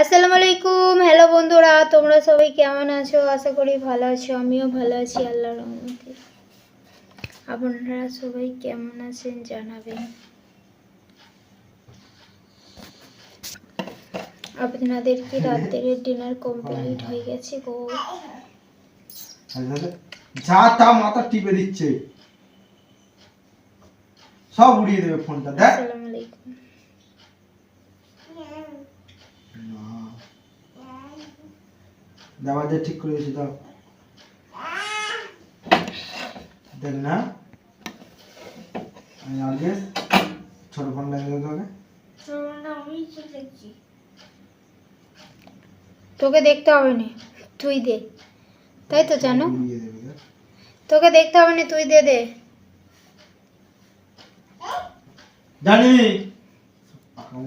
আসসালামু আলাইকুম। হ্যালো বন্ধুরা তোমরা সবাই কেমন আছো? আশা করি ভালো আছো আমিও ভালো আছি আল্লাহর রহমতে। আপনারা সবাই কেমন আছেন জানাবেন? আপনাদের কি রাতের ডিনার কমপ্লিট হয়ে গেছে গো? যা তা মাথা টিপে দিচ্ছে। সব উড়িয়ে দেবে ফোনটা দেখ। আসসালামু আলাইকুম। দেওয়া যে ঠিক করে দিয়েছি দাও। দেখ না। আমি আগে ছোট ফোন লাগিয়ে দেবো তোকে তোকে দেখতে হবে না তুই দে। তাই তো জানো। তোকে দেখতে হবে না তুই দে দে। জানি। আকাম